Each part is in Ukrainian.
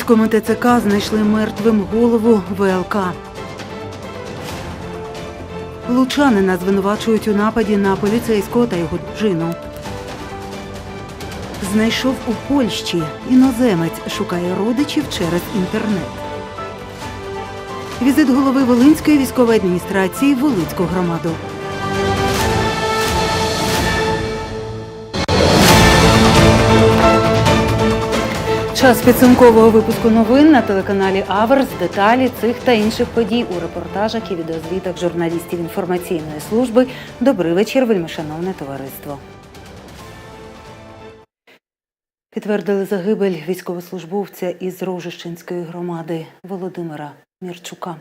Луцькому ТЦК знайшли мертвим голову ВЛК. Лучанина звинувачують у нападі на поліцейського та його дружину. Знайшов у Польщі. Іноземець шукає родичів через інтернет. Візит голови Волинської військової адміністрації в Волинську громаду. Час підсумкового випуску новин на телеканалі Аверс. Деталі цих та інших подій у репортажах і відеозвітах журналістів інформаційної служби. Добрий вечір, вельмишановне товариство. Підтвердили загибель військовослужбовця із Рожищенської громади Володимира Мірчука.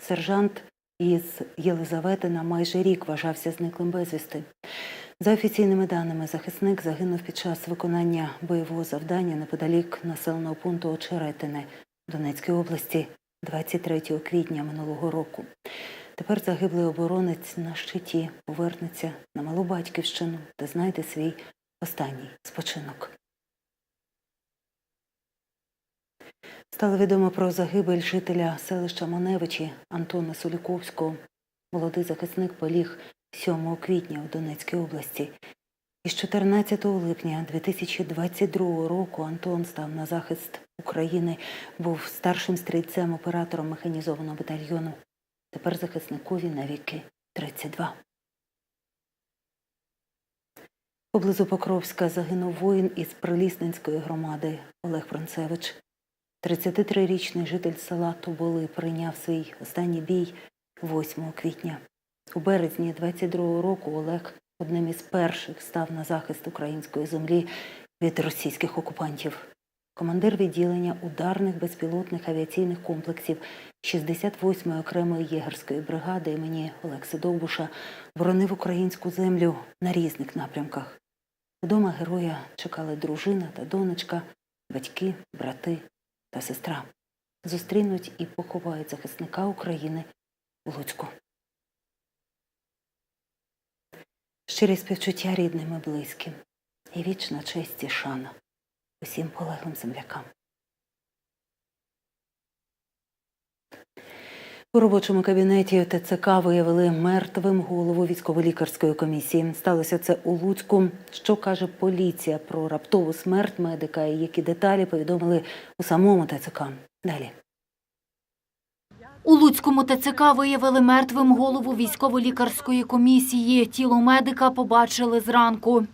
Сержант із Єлизаветина майже рік вважався зниклим безвісти. За офіційними даними, захисник загинув під час виконання бойового завдання неподалік населеного пункту Очеретине Донецької області 23 квітня минулого року. Тепер загиблий оборонець на щиті повернеться на малу батьківщину та знайде свій останній спочинок. Стало відомо про загибель жителя селища Маневичі Антона Соліковського. Молодий захисник поліг 7 квітня у Донецькій області. Із 14 липня 2022 року Антон став на захист України, був старшим стрільцем оператором механізованого батальйону. Тепер захисникові навіки 32. Поблизу Покровська загинув воїн із Прилісненської громади Олег Пронцевич. 33-річний житель села Тоболи прийняв свій останній бій 8 квітня. У березні 22-го року Олег одним із перших став на захист української землі від російських окупантів. Командир відділення ударних безпілотних авіаційних комплексів 68-ї окремої єгерської бригади імені Олекси Довбуша боронив українську землю на різних напрямках. Вдома героя чекали дружина та донечка, батьки, брати та сестра. Зустрінуть і поховають захисника України у Луцьку. Щирі співчуття рідним і близьким і вічна честь і шана усім полеглим землякам. У робочому кабінеті ТЦК виявили мертвим голову військово-лікарської комісії. Сталося це у Луцьку. Що каже поліція про раптову смерть медика і які деталі повідомили у самому ТЦК. Далі. У Луцькому ТЦК виявили мертвим голову військово-лікарської комісії. Тіло медика побачили зранку.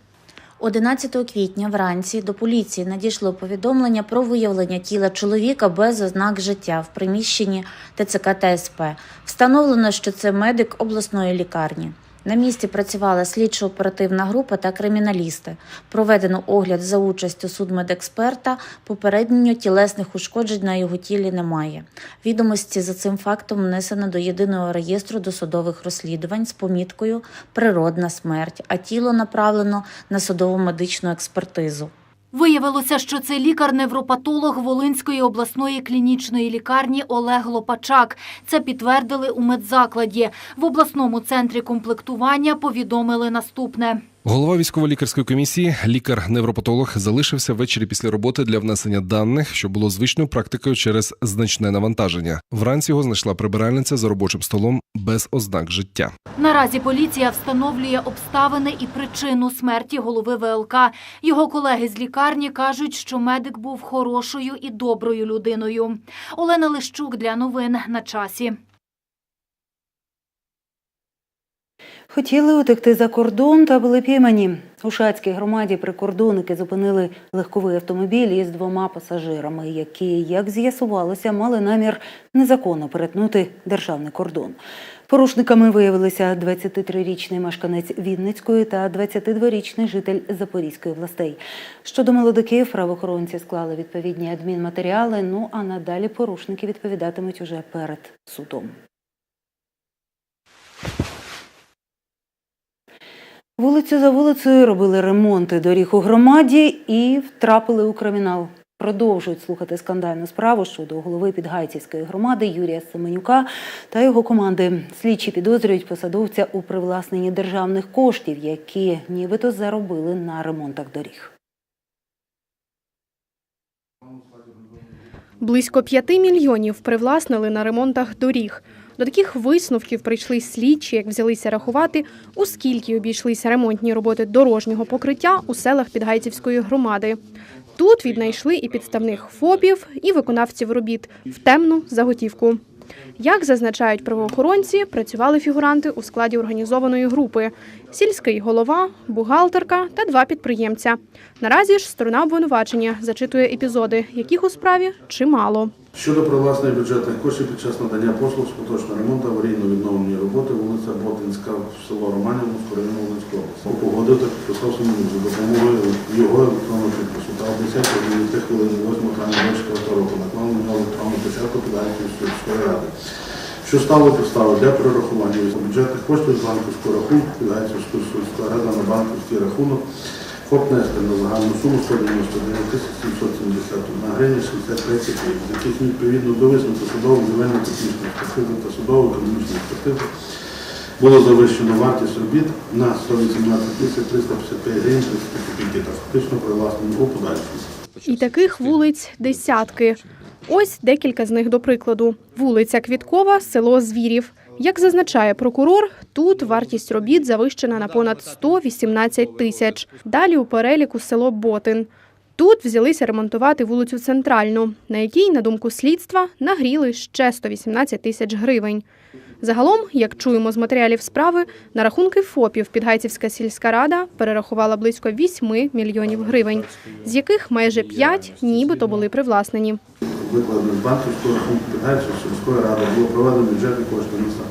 11 квітня вранці до поліції надійшло повідомлення про виявлення тіла чоловіка без ознак життя в приміщенні ТЦК ТСП. Встановлено, що це медик обласної лікарні. На місці працювала слідчо-оперативна група та криміналісти. Проведено огляд за участю судмедексперта. Попередньо тілесних ушкоджень на його тілі немає. Відомості за цим фактом внесено до єдиного реєстру досудових розслідувань з поміткою Природна смерть, а тіло направлено на судово-медичну експертизу. Виявилося, що це лікар-невропатолог Волинської обласної клінічної лікарні Олег Лопачак. Це підтвердили у медзакладі. В обласному центрі комплектування повідомили наступне. Голова військово-лікарської комісії, лікар-невропатолог, залишився ввечері після роботи для внесення даних, що було звичною практикою через значне навантаження. Вранці його знайшла прибиральниця за робочим столом без ознак життя. Наразі поліція встановлює обставини і причину смерті голови ВЛК. Його колеги з лікарні кажуть, що медик був хорошою і доброю людиною. Олена Лищук для новин на часі. Хотіли утекти за кордон та були піймані. У Шацькій громаді прикордонники зупинили легковий автомобіль із двома пасажирами, які, як з'ясувалося, мали намір незаконно перетнути державний кордон. Порушниками виявилися 23-річний мешканець Вінницької та 22-річний житель Запорізької областей. Щодо молодиків, правоохоронці склали відповідні адмінматеріали. Ну а надалі порушники відповідатимуть уже перед судом. Вулицю за вулицею робили ремонти доріг у громаді і втрапили у кримінал. Продовжують слухати скандальну справу щодо голови Підгайцівської громади Юрія Семенюка та його команди. Слідчі підозрюють посадовця у привласненні державних коштів, які нібито заробили на ремонтах доріг. Близько 5 мільйонів привласнили на ремонтах доріг. До таких висновків прийшли слідчі, як взялися рахувати, у скільки обійшлися ремонтні роботи дорожнього покриття у селах Підгайцівської громади. Тут віднайшли і підставних ФОПів, і виконавців робіт в темну заготівку. Як зазначають правоохоронці, працювали фігуранти у складі організованої групи: сільський голова, бухгалтерка та два підприємця. Наразі ж сторона обвинувачення зачитує епізоди, яких у справі чимало. Щодо привласнення бюджетних коштів під час надання послуг з поточного ремонту аварійно-відновлені роботи вулиця Ботинська, село Романівського, району Волинської області. Погодив та підписав самому за допомогою його електронного підпису та 10 хвилин 8 травня 24 року наклав на електронну печатку Підгайцівської сільської ради. Що стало підставою для перерахування бюджетних коштів з банківського рахунку Підгайцівської сільської ради на банківський рахунок ФОП на загальну суму 199 тисяч 771 гривня 63 копійок, з яких відповідно до висновку судового земельно технічної експертизи та судово економічної експертизи було завищено вартість робіт на 118 тисяч 355 гривень 30 копійки та фактично привласнені у подальшому. І таких вулиць десятки. Ось декілька з них до прикладу. Вулиця Квіткова, село Звірів. Як зазначає прокурор, тут вартість робіт завищена на понад 118 тисяч. Далі у переліку село Ботин. Тут взялися ремонтувати вулицю Центральну, на якій, на думку слідства, нагріли ще 118 тисяч гривень. Загалом, як чуємо з матеріалів справи, на рахунки ФОПів Підгайцівська сільська рада перерахувала близько 8 мільйонів гривень, з яких майже 5 нібито були привласнені. Викладено з банківського рахунку Підгайців сільської ради було проведено бюджетні кошти міста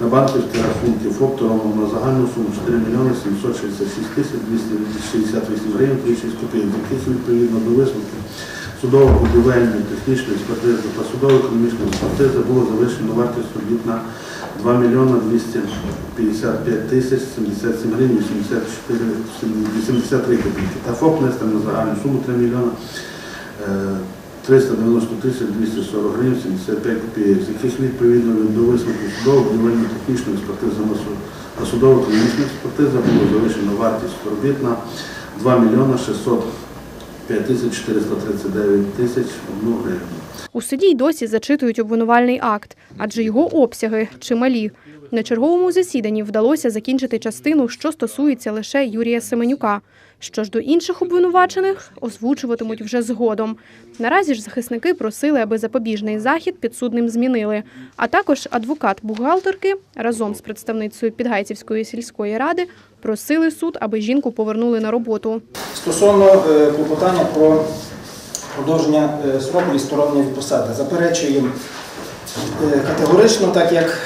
на банківські рахунки ФОП Торомов на загальну суму 4 мільйони 766 тисяч 268 гривень 36 копійок, з яких відповідно до висновку судово-будівельної технічної експертизи та судово-економічної експертизи було завищено вартість робіт на 2 мільйони 255 тисяч 77 гривень 84, 83 копійки. Та ФОП «Нестер» на загальну суму 3 мільйони е, 390 тисяч 240 гривень 75 копійок, з яких відповідно до висновку судового будівельно технічної експертизи на суд на судово економічну експертизу було завищено вартість робіт на 2 мільйони 605 тисяч 439 тисяч 1 гривень. У суді й досі зачитують обвинувальний акт, адже його обсяги чималі. На черговому засіданні вдалося закінчити частину, що стосується лише Юрія Семенюка. Що ж до інших обвинувачених, озвучуватимуть вже згодом. Наразі ж захисники просили, аби запобіжний захід підсудним змінили. А також адвокат бухгалтерки разом з представницею Підгайцівської сільської ради просили суд, аби жінку повернули на роботу. Стосовно е, клопотання про продовження е, строку відсторонення від посади, заперечуємо е, категорично, так як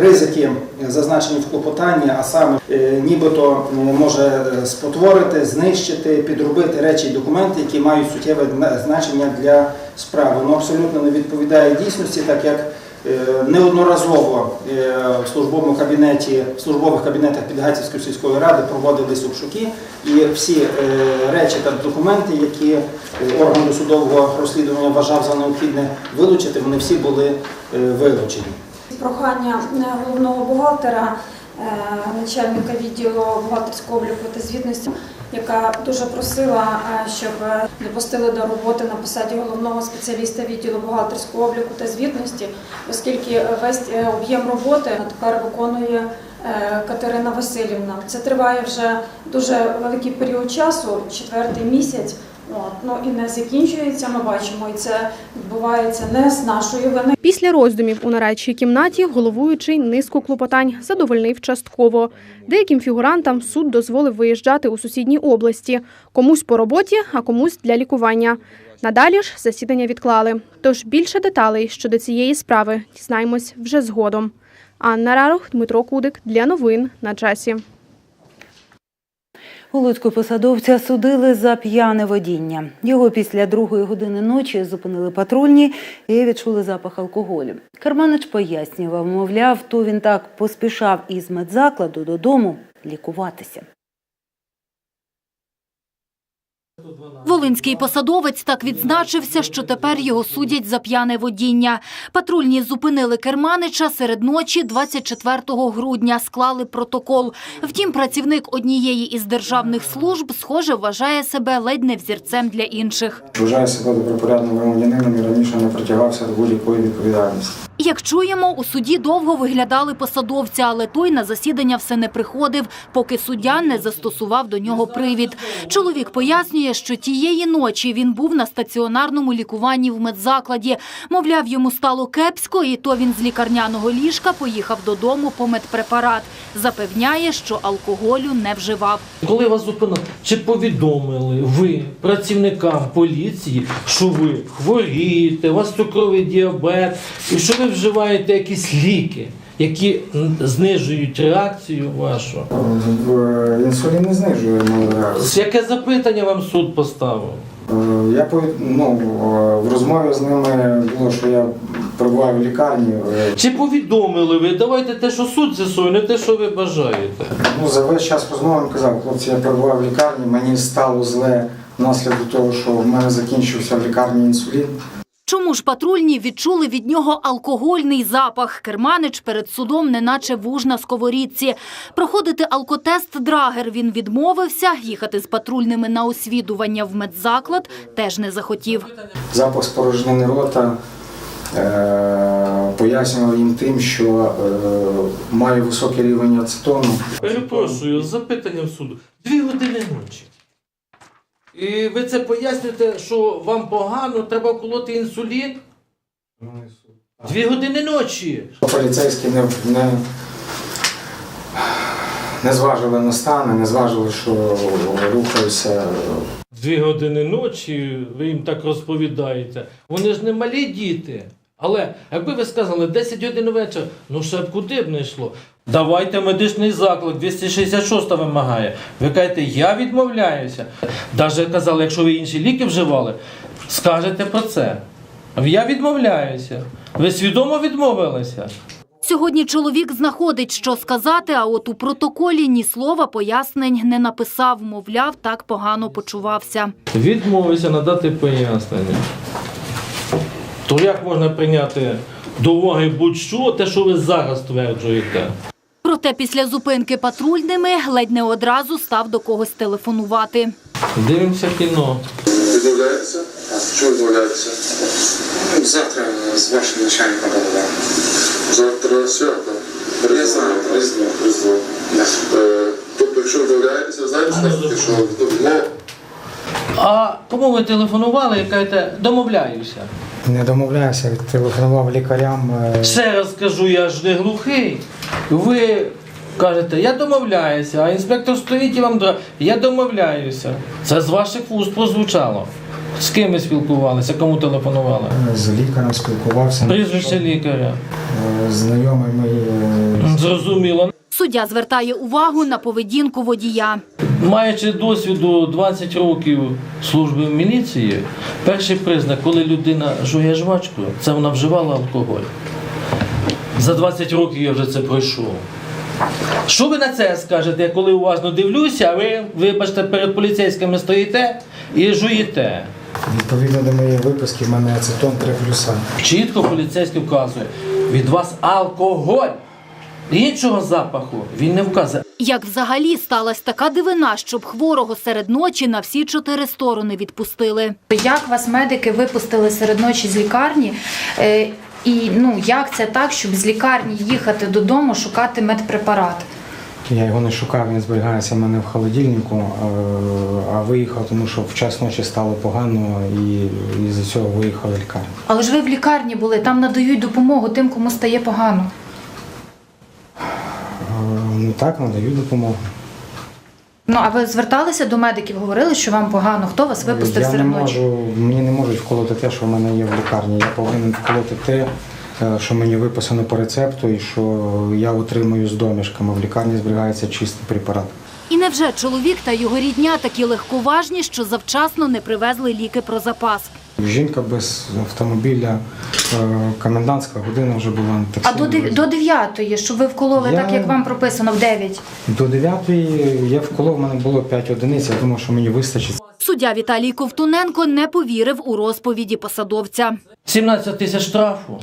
ризики зазначені в клопотанні, а саме е, нібито е, може е, спотворити, знищити, підробити речі і документи, які мають суттєве значення для справи. Воно абсолютно не відповідає дійсності, так як Е, Неодноразово е, в службовому кабінеті, в службових кабінетах Підгайцівської сільської ради проводились обшуки, і всі е, речі та документи, які е, орган досудового розслідування вважав за необхідне вилучити, вони всі були е, вилучені. Прохання е, головного бухгалтера, е, начальника відділу бухгалтерського обліку та звітності, яка дуже просила, е, щоб е, не пустили до роботи на посаді головного спеціаліста відділу бухгалтерського обліку та звітності, оскільки весь об'єм роботи тепер виконує Катерина Васильівна. Це триває вже дуже великий період часу, четвертий місяць. Ну і не закінчується, ми бачимо, і це відбувається не з нашої вини. Після роздумів у нарадчій кімнаті головуючий низку клопотань задовольнив частково. Деяким фігурантам суд дозволив виїжджати у сусідні області, комусь по роботі, а комусь для лікування. Надалі ж засідання відклали. Тож більше деталей щодо цієї справи дізнаємось вже згодом. Анна Рарух, Дмитро Кудик для новин на часі. Луцьку посадовця судили за п'яне водіння. Його після другої години ночі зупинили патрульні і відчули запах алкоголю. Карманич пояснював, мовляв, то він так поспішав із медзакладу додому лікуватися. Волинський посадовець так відзначився, що тепер його судять за п'яне водіння. Патрульні зупинили керманича серед ночі 24 грудня, склали протокол. Втім, працівник однієї із державних служб, схоже, вважає себе ледь не взірцем для інших. Вважаю себе добропорядним громадянином і раніше не притягався до будь-якої відповідальності. Як чуємо, у суді довго виглядали посадовця, але той на засідання все не приходив, поки суддя не застосував до нього привід. Чоловік пояснює, що тієї ночі він був на стаціонарному лікуванні в медзакладі. Мовляв, йому стало кепсько, і то він з лікарняного ліжка поїхав додому по медпрепарат. Запевняє, що алкоголю не вживав. Коли вас зупинили, чи повідомили ви працівникам поліції, що ви хворієте, у вас цукровий діабет, і що ви вживаєте якісь ліки, які знижують реакцію вашу? Інсулін не знижує мою реакцію. Яке запитання вам суд поставив? Е, Я ну, е, в розмові з ними було, що я перебуваю в лікарні. Е, Чи повідомили ви? Давайте те, що суд з'ясує, не те, що ви бажаєте. Ну, за весь час розмови він казав, хлопці, я перебуваю в лікарні, мені стало зле внаслідок того, що в мене закінчився в лікарні інсулін. Чому ж патрульні відчули від нього алкогольний запах? Керманич перед судом неначе вуж на сковорідці. Проходити алкотест Драгер він відмовився, їхати з патрульними на освідування в медзаклад теж не захотів. Запах спорожнини рота. Е, пояснював їм тим, що е, маю високий рівень ацетону. Перепрошую, з запитанням суду. Дві години ночі. І ви це пояснюєте, що вам погано, треба колоти інсулін? Дві години ночі. Поліцейські не, не, не зважили на стан, не зважили, що рухаюся. Дві години ночі, ви їм так розповідаєте. Вони ж не малі діти. Але якби ви сказали 10 годин вечора, ну ще б куди б не йшло. Давайте медичний заклик, 266 вимагає. Ви кажете, я відмовляюся. Навіть казали, якщо ви інші ліки вживали, скажете про це. Я відмовляюся. Ви свідомо відмовилися. Сьогодні чоловік знаходить, що сказати, а от у протоколі ні слова пояснень не написав. Мовляв, так погано почувався. Відмовився надати пояснення. То як можна прийняти до уваги будь-що, те, що ви зараз стверджуєте? Проте після зупинки патрульними ледь не одразу став до когось телефонувати. Дивимося кіно. Відмовляється? Чого відмовляється? Завтра з вашим начальником поговоримо. Завтра свято. Я знаю, Різдво. Різдво. Е, Тобто, якщо відмовляєтеся, знаєте, скажете, що відмова А кому ви телефонували і кажете, домовляюся? Не домовляюся, телефонував лікарям. е, Ще раз кажу, я ж не глухий. Ви кажете, я домовляюся, а інспектор стоїть і вам дра. Я домовляюся. Це з ваших вуст прозвучало. З ким ви спілкувалися, кому телефонували? З лікарем спілкувався. Прізвище лікаря. Е, Знайомий мій е, Зрозуміло. Суддя звертає увагу на поведінку водія. Маючи досвіду 20 років служби в міліції, перший признак, коли людина жує жвачку, це вона вживала алкоголь. За 20 років я вже це пройшов. Що ви на це скажете, я коли уважно дивлюся, а ви, вибачте, перед поліцейськими стоїте і жуєте? відповідно до моєї виписки, в мене ацетон 3 плюса. Чітко поліцейський вказує, від вас алкоголь. Іншого запаху він не вказує. Як взагалі сталася така дивина, щоб хворого серед ночі на всі чотири сторони відпустили? Як вас медики випустили серед ночі з лікарні? Е, І ну як це так, щоб з лікарні їхати додому шукати медпрепарат? Я його не шукав, він зберігається в мене в холодильнику, е, а виїхав, тому що в час ночі стало погано і, і з цього виїхав в лікарню. Але ж ви в лікарні були, там надають допомогу тим, кому стає погано. Ну так, надаю допомогу. Ну а ви зверталися до медиків, говорили, що вам погано? Хто вас випустив я не серед ночі? можу, мені не можуть вколоти те, що в мене є в лікарні. Я повинен вколоти те, е, що мені виписано по рецепту, і що я отримую з домішками. В лікарні зберігається чистий препарат. І невже чоловік та його рідня такі легковажні, що завчасно не привезли ліки про запас? Жінка без автомобіля, е, комендантська година вже була на таксі. А до до 9, щоб ви вкололи Я- так, як вам прописано в 9. До 9 я вколов, в мене було 5 одиниць, я думав, що мені вистачить. Суддя Віталій Ковтуненко не повірив у розповіді посадовця. 17 тисяч штрафу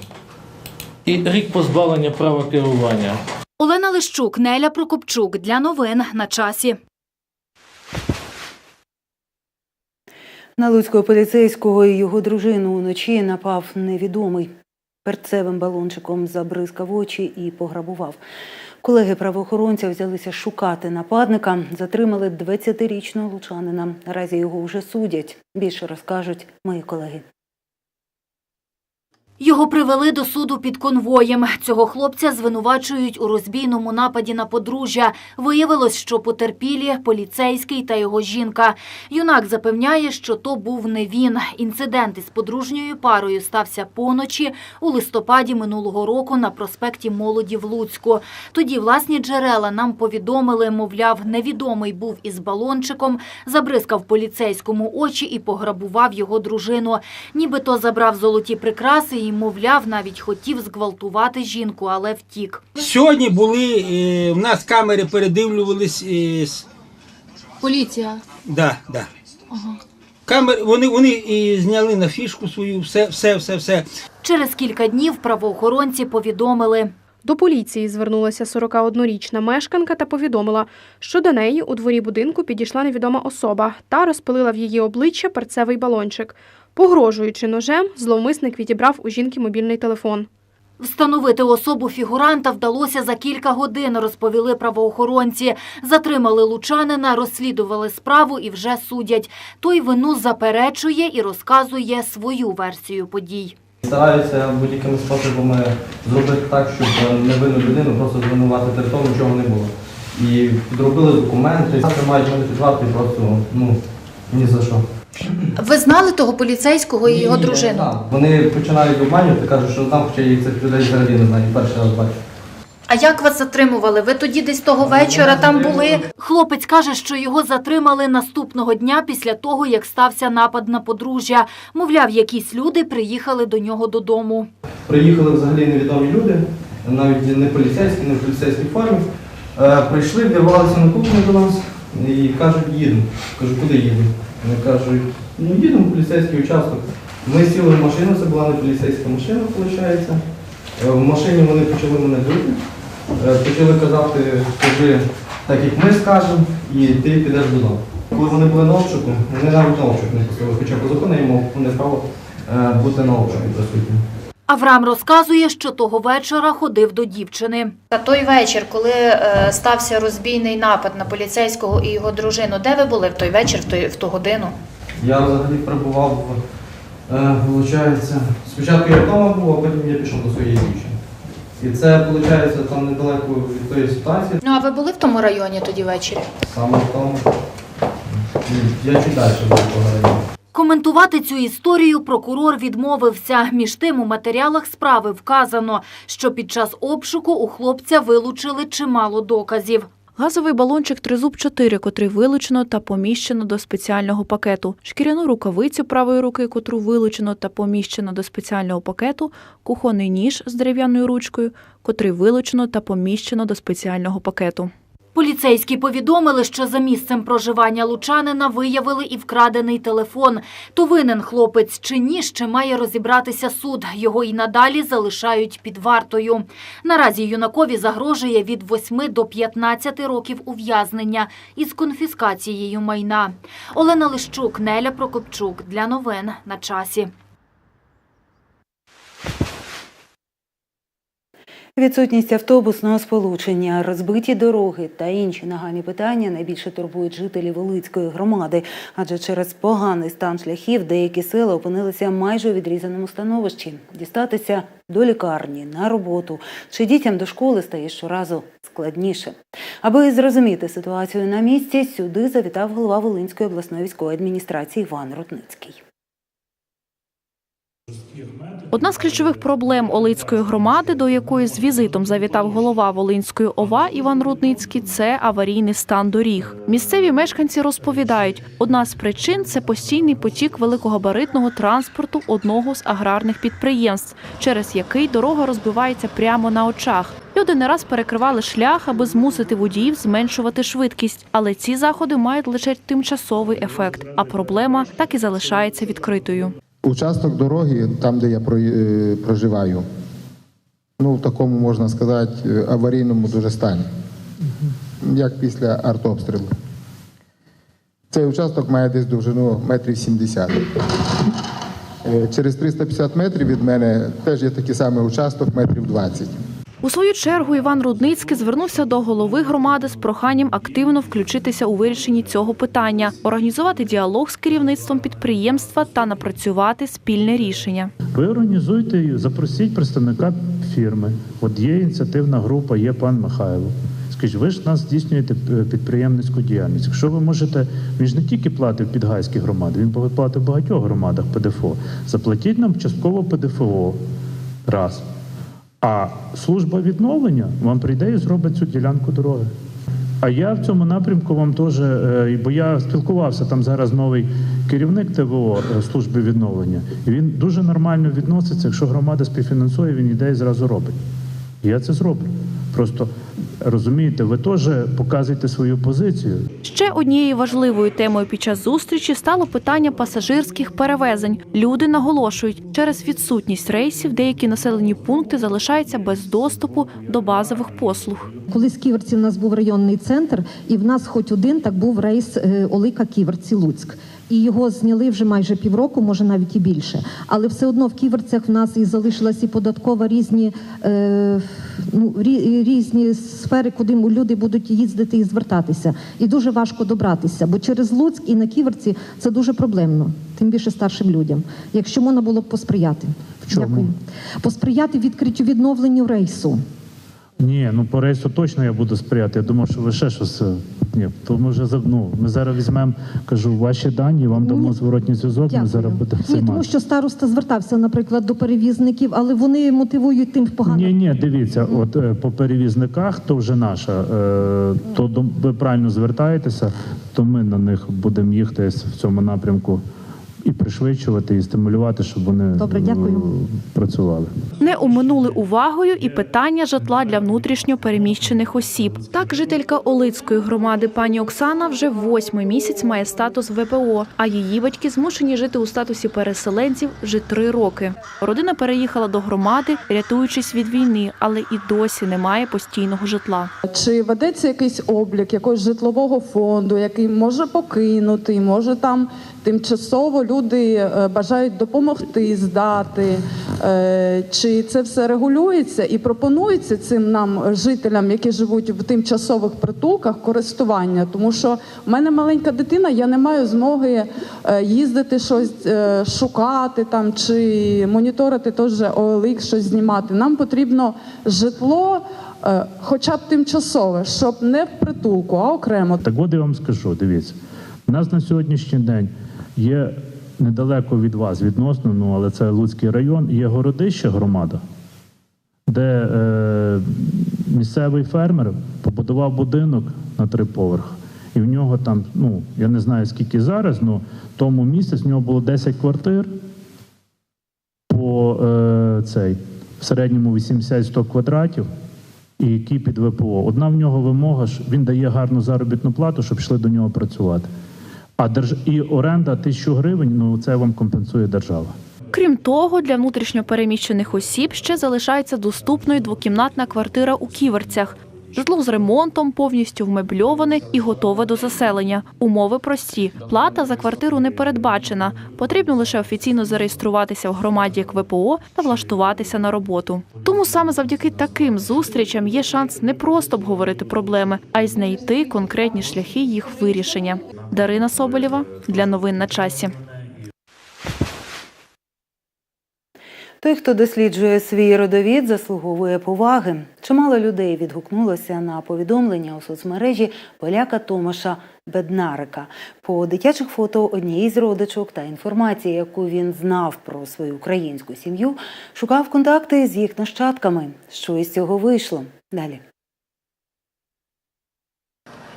і рік позбавлення права керування. Олена Лищук, Неля Прокопчук для новин на часі. На Луцького поліцейського і його дружину уночі напав невідомий. Перцевим балончиком забризкав очі і пограбував. Колеги правоохоронця взялися шукати нападника, затримали 20-річного лучанина. Наразі його вже судять. Більше розкажуть мої колеги. Його привели до суду під конвоєм. Цього хлопця звинувачують у розбійному нападі на подружжя. Виявилось, що потерпілі поліцейський та його жінка. Юнак запевняє, що то був не він. Інцидент із подружньою парою стався поночі у листопаді минулого року на проспекті Молоді в Луцьку. Тоді власні джерела нам повідомили, мовляв, невідомий був із балончиком, забризкав поліцейському очі і пограбував його дружину. Нібито забрав золоті прикраси і, мовляв, навіть хотів зґвалтувати жінку, але втік. Сьогодні були, е, в нас камери передивлювались. Е, с- Поліція. да, да. Камери, вони, вони і зняли на фішку свою, все, все, все, все. Через кілька днів правоохоронці повідомили. До поліції звернулася 41-річна мешканка та повідомила, що до неї у дворі будинку підійшла невідома особа та розпилила в її обличчя перцевий балончик. Погрожуючи ножем, зловмисник відібрав у жінки мобільний телефон. Встановити особу фігуранта вдалося за кілька годин, розповіли правоохоронці. Затримали лучанина, розслідували справу і вже судять. Той вину заперечує і розказує свою версію подій. Стараються будь-якими способами зробити так, щоб невинну людину просто звинуватити в тому, чого не було. І підробили документи, мають мене під просто ну ні за що. Ви знали того поліцейського і його дружину? знав. Вони починають обманювати, кажуть, що там хоча я цих людей взагалі не знаю, перший раз бачу. А як вас затримували? Ви тоді десь того вечора там були? Хлопець каже, що його затримали наступного дня після того, як стався напад на подружжя. Мовляв, якісь люди приїхали до нього додому. Приїхали взагалі невідомі люди, навіть не поліцейські, не в поліцейській формі. Е, прийшли, вірвалися на кухню до нас і кажуть, їдемо. Кажу, куди їдемо? Вони кажуть, ну їдемо в поліцейський участок. Ми сіли в машину, це була не поліцейська машина, виходить. Е, В машині вони почали мене бити, Е, почали казати, скажи так, як ми скажемо, і ти підеш додому. Коли вони були на обшуку, вони навіть на обшук не пустили, хоча по закону я мав повне право е, бути на обшуку присутнім. Авраам розказує, що того вечора ходив до дівчини. А той вечір, коли е, стався розбійний напад на поліцейського і його дружину, де ви були в той вечір, в, той, в ту годину? Я взагалі перебував, е, виходить, спочатку я вдома був, а потім я пішов до своєї дівчини. І це, виходить, там недалеко від тої ситуації, Ну а ви були в тому районі тоді ввечері? саме в тому. Я чуть далі був того району. Коментувати цю історію прокурор відмовився. Між тим у матеріалах справи вказано, що під час обшуку у хлопця вилучили чимало доказів. Газовий балончик тризуб 4, котрий вилучено та поміщено до спеціального пакету, шкіряну рукавицю правої руки, котру вилучено та поміщено до спеціального пакету, кухонний ніж з дерев'яною ручкою, котрий вилучено та поміщено до спеціального пакету. Поліцейські повідомили, що за місцем проживання лучанина виявили і вкрадений телефон. То винен хлопець чи ні, ще має розібратися суд. Його і надалі залишають під вартою. Наразі юнакові загрожує від 8 до 15 років ув'язнення із конфіскацією майна. Олена Лищук, Неля Прокопчук. Для новин на часі. Відсутність автобусного сполучення, розбиті дороги та інші нагальні питання найбільше турбують жителів Волицької громади, адже через поганий стан шляхів деякі села опинилися майже у відрізаному становищі. Дістатися до лікарні, на роботу чи дітям до школи стає щоразу складніше. Аби зрозуміти ситуацію на місці, сюди завітав голова Волинської обласної військової адміністрації Іван Ротницький. Одна з ключових проблем Олицької громади, до якої з візитом завітав голова Волинської ОВА Іван Рудницький, це аварійний стан доріг. Місцеві мешканці розповідають, одна з причин це постійний потік великогабаритного транспорту одного з аграрних підприємств, через який дорога розбивається прямо на очах. Люди не раз перекривали шлях, аби змусити водіїв зменшувати швидкість, але ці заходи мають лише тимчасовий ефект, а проблема так і залишається відкритою. Участок дороги, там, де я е, проживаю, ну, в такому, можна сказати, е, аварійному дуже стані, як після артобстрілу. Цей участок має десь довжину метрів 70. Е, Через 350 метрів від мене теж є такий самий участок метрів 20. У свою чергу Іван Рудницький звернувся до голови громади з проханням активно включитися у вирішенні цього питання, організувати діалог з керівництвом підприємства та напрацювати спільне рішення. Ви організуйте, запросіть представника фірми. От є ініціативна група, є пан Михайло. Скажіть, ви ж нас здійснюєте е, підприємницьку діяльність. Якщо ви можете, він ж не тільки платить в Підгайській громаді, він платить в багатьох громадах ПДФО. Заплатіть нам частково ПДФО. Раз. А служба відновлення вам прийде і зробить цю ділянку дороги. А я в цьому напрямку вам теж, е, бо я спілкувався там зараз новий керівник ТВО е, служби відновлення. Він дуже нормально відноситься. Якщо громада співфінансує, він іде і зразу робить. Я це зроблю. Просто розумієте, ви теж показуєте свою позицію. Ще однією важливою темою під час зустрічі стало питання пасажирських перевезень. Люди наголошують, через відсутність рейсів деякі населені пункти залишаються без доступу до базових послуг. Колись в Ківерці в нас був районний центр, і в нас хоч один так був рейс е, Олика Ківерці Луцьк. І його зняли вже майже півроку, може навіть і більше. Але все одно в Ківерцях в нас і залишилась і податкова різні, е, ну, рі, різні сфери, куди люди будуть їздити і звертатися. І дуже важко добратися, бо через Луцьк і на Ківерці це дуже проблемно, тим більше старшим людям. Якщо можна було б посприяти. В чому? Дякую. Посприяти відкриттю відновленню рейсу. Ні, ну по рейсу точно я буду сприяти. Я думав, що ви ще щось. Ні, то ми вже ну, ми зараз візьмемо, кажу, ваші дані, вам дамо зворотній зв'язок. Ми зараз будемо Ні, тому що староста звертався, наприклад, до перевізників, але вони мотивують тим погано. Ні, ні, дивіться, от е, по перевізниках, то вже наша, е, то до- ви правильно звертаєтеся, то ми на них будемо їхати в цьому напрямку і пришвидшувати, і стимулювати, щоб вони Добре, дякую. е, працювали. Не оминули увагою і питання житла для внутрішньо переміщених осіб. Так, жителька Олицької громади пані Оксана вже восьмий місяць має статус ВПО, а її батьки змушені жити у статусі переселенців вже три роки. Родина переїхала до громади, рятуючись від війни, але і досі немає постійного житла. Чи ведеться якийсь облік якогось житлового фонду, який може покинути, може там тимчасово люди е, бажають допомогти здати? Е, Чи це все регулюється і пропонується цим нам жителям, які живуть в тимчасових притулках, користування? Тому що в мене маленька дитина, я не маю змоги е, їздити щось шукати там чи моніторити теж ОЛХ, щось знімати. Нам потрібно житло. Хоча б тимчасове, щоб не в притулку, а окремо. Так от я вам скажу, дивіться, у нас на сьогоднішній день є недалеко від вас відносно, ну але це Луцький район, є городище громада, де е, місцевий фермер побудував будинок на три поверхи. І в нього там, ну я не знаю скільки зараз, але тому місяць в нього було 10 квартир по е, цей в середньому 80-100 квадратів і які під ВПО. Одна в нього вимога ж він дає гарну заробітну плату, щоб йшли до нього працювати. А держ... і оренда тисячу гривень, ну це вам компенсує держава. Крім того, для внутрішньо переміщених осіб ще залишається доступною двокімнатна квартира у Ківерцях. Житло з ремонтом повністю вмебльоване і готове до заселення. Умови прості. Плата за квартиру не передбачена. Потрібно лише офіційно зареєструватися в громаді як ВПО та влаштуватися на роботу. Тому саме завдяки таким зустрічам є шанс не просто обговорити проблеми, а й знайти конкретні шляхи їх вирішення. Дарина Соболєва для новин на часі. Той, хто досліджує свій родовід, заслуговує поваги. Чимало людей відгукнулося на повідомлення у соцмережі поляка Томаша Беднарика. По дитячих фото однієї з родичок та інформації, яку він знав про свою українську сім'ю, шукав контакти з їх нащадками. Що із цього вийшло? Далі.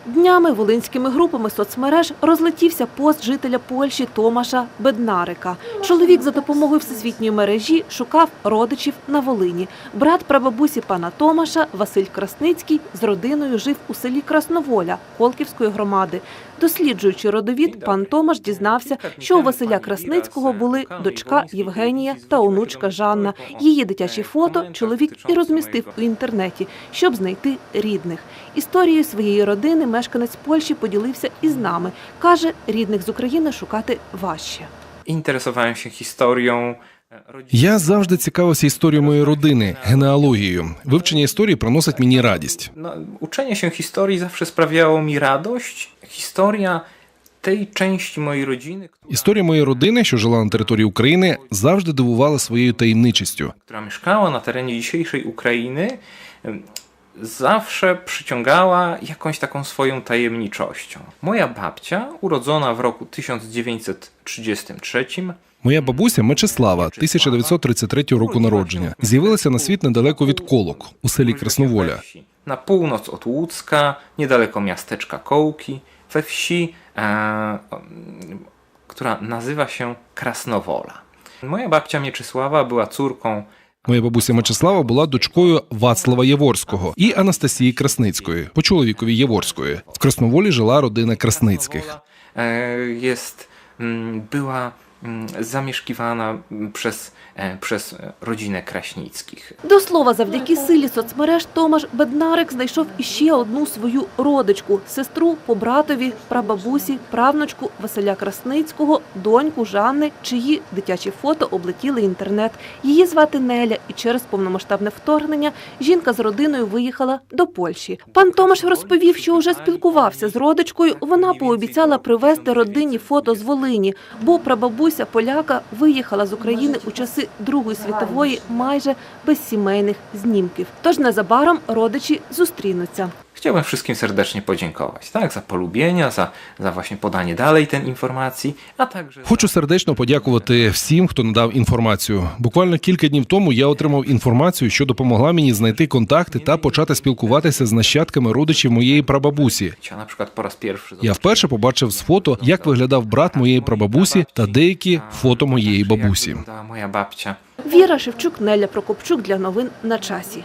Днями волинськими групами соцмереж розлетівся пост жителя Польщі Томаша Беднарика. Чоловік за допомогою всесвітньої мережі шукав родичів на Волині. Брат прабабусі пана Томаша Василь Красницький з родиною жив у селі Красноволя Колківської громади. Досліджуючи родовід, пан Томаш дізнався, що у Василя Красницького були дочка Євгенія та онучка Жанна. Її дитячі фото чоловік і розмістив у інтернеті, щоб знайти рідних. Історією своєї родини мешканець Польщі поділився із нами. Каже, рідних з України шукати важче. Się historią Я завжди цікавився історією моєї родини, генеалогією. Вивчення історії приносить мені радість. No, uczenie się historii zawsze sprawiało mi radość. Historia tej części mojej rodziny, Історія моєї родини, що жила на території України, завжди дивувала своєю таємничістю. która mieszkała na terenie dzisiejszej Ukrainy, em, zawsze przyciągała jakąś taką swoją tajemniczością. Moja babcia, urodzona w roku 1933, Моя бабуся Мечислава, 1933 року народження, з'явилася на світ недалеко від Колок у селі Красноволя. na północ od Łódzka, niedaleko miasteczka Kołki, we wsi, e, która nazywa się Krasnowola. Moja babcia Mieczysława była córką Моя бабуся Мечислава була дочкою Вацлава Яворського і Анастасії Красницької, по чоловікові Яворської. В Красноволі жила родина Красницьких. jest, mm, była Mm, zamieszkiwana przez przez rodzinę Kraśnickich. До слова, завдяки силі соцмереж Томаш Беднарик знайшов іще одну свою родичку – сестру по братові, прабабусі, правнучку Василя Красницького, доньку Жанни, чиї дитячі фото облетіли інтернет. Її звати Неля, і через повномасштабне вторгнення жінка з родиною виїхала до Польщі. Пан Томаш розповів, що вже спілкувався з родичкою. Вона пообіцяла привезти родині фото з Волині, бо прабабуся поляка виїхала з України у часи Другої світової майже без сімейних знімків. Тож незабаром родичі зустрінуться. Chciałbym wszystkim serdecznie podziękować, tak, za polubienia, za, za właśnie podanie dalej tej informacji, a także Хочу сердечно подякувати всім, хто надав інформацію. Буквально кілька днів тому я отримав інформацію, що допомогла мені знайти контакти та почати спілкуватися з нащадками родичів моєї прабабусі. Я вперше побачив з фото, як виглядав брат моєї прабабусі та деякі фото моєї бабусі. Віра Шевчук, Неля Прокопчук для новин на часі.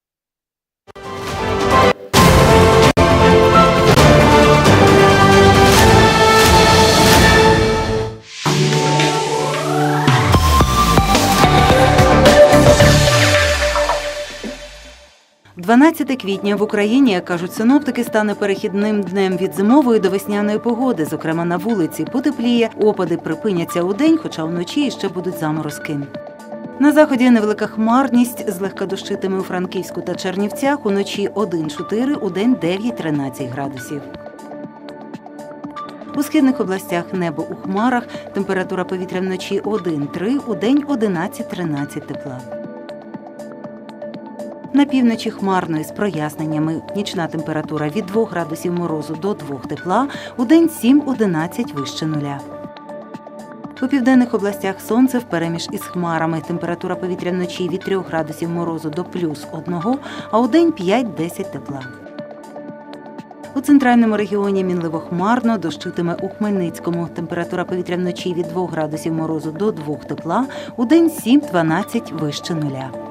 12 квітня в Україні, як кажуть синоптики, стане перехідним днем від зимової до весняної погоди. Зокрема, на вулиці потепліє, опади припиняться у день, хоча вночі ще будуть заморозки. На заході невелика хмарність злегка дощитиме у Франківську та Чернівцях. Уночі 1-4, у день 9-13 градусів. У східних областях небо у хмарах, температура повітря вночі 1-3, у день 11-13 тепла. На півночі хмарно із проясненнями. Нічна температура від 2 градусів морозу до 2 тепла, у день 7-11 вище нуля. У південних областях сонце впереміж із хмарами. Температура повітря вночі від 3 градусів морозу до плюс 1, а у день 5-10 тепла. У центральному регіоні мінливо хмарно, дощитиме у Хмельницькому. Температура повітря вночі від 2 градусів морозу до 2 тепла, у день 7-12 вище нуля.